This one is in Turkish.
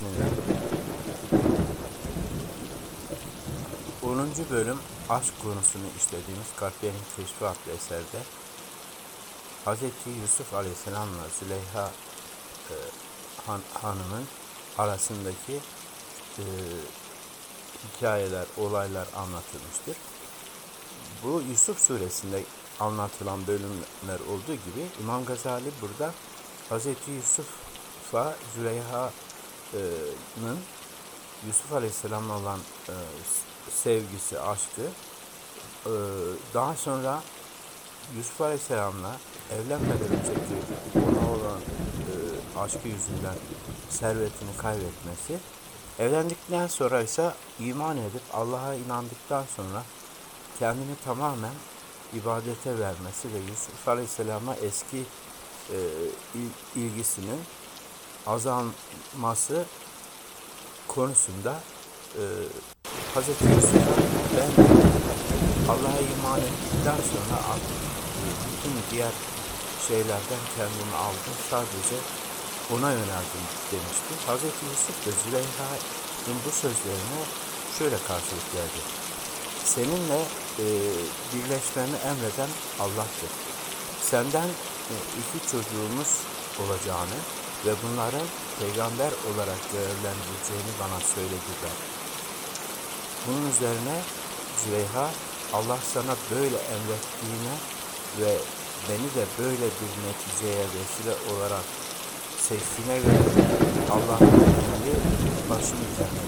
Bismillah. 10. bölüm aşk konusunu işlediğimiz Kalplerin Keşfi adlı eserde Hz. Yusuf Aleyhisselam'la Züleyha e, han, Hanım'ın arasındaki e, hikayeler, olaylar anlatılmıştır. Bu Yusuf suresinde anlatılan bölümler olduğu gibi İmam Gazali burada Hz. Yusuf'a Züleyha'nın Yusuf Aleyhisselam'la olan e, sevgisi, aşkı e, daha sonra Yusuf Aleyhisselam'la evlenmeden önceki ona olan e, aşkı yüzünden servetini kaybetmesi evlendikten sonra ise iman edip Allah'a inandıktan sonra kendini tamamen ibadete vermesi ve Yusuf Aleyhisselam'a eski e, il- ilgisinin azalması konusunda e, Hz. Yusuf'a ben Allah'a iman ettikten sonra artık e, bütün diğer şeylerden kendimi aldım. Sadece ona yöneldim demişti. Hz. Yusuf da Züleyha'nın bu sözlerine şöyle karşılık verdi. Seninle e, birleşmeni emreden Allah'tır. Senden e, iki çocuğumuz olacağını ve bunları peygamber olarak görevlendireceğini bana söylediler. Bunun üzerine Züleyha Allah sana böyle emrettiğine ve beni de böyle bir neticeye vesile olarak seçtiğine göre Allah'ın emri başım üzerine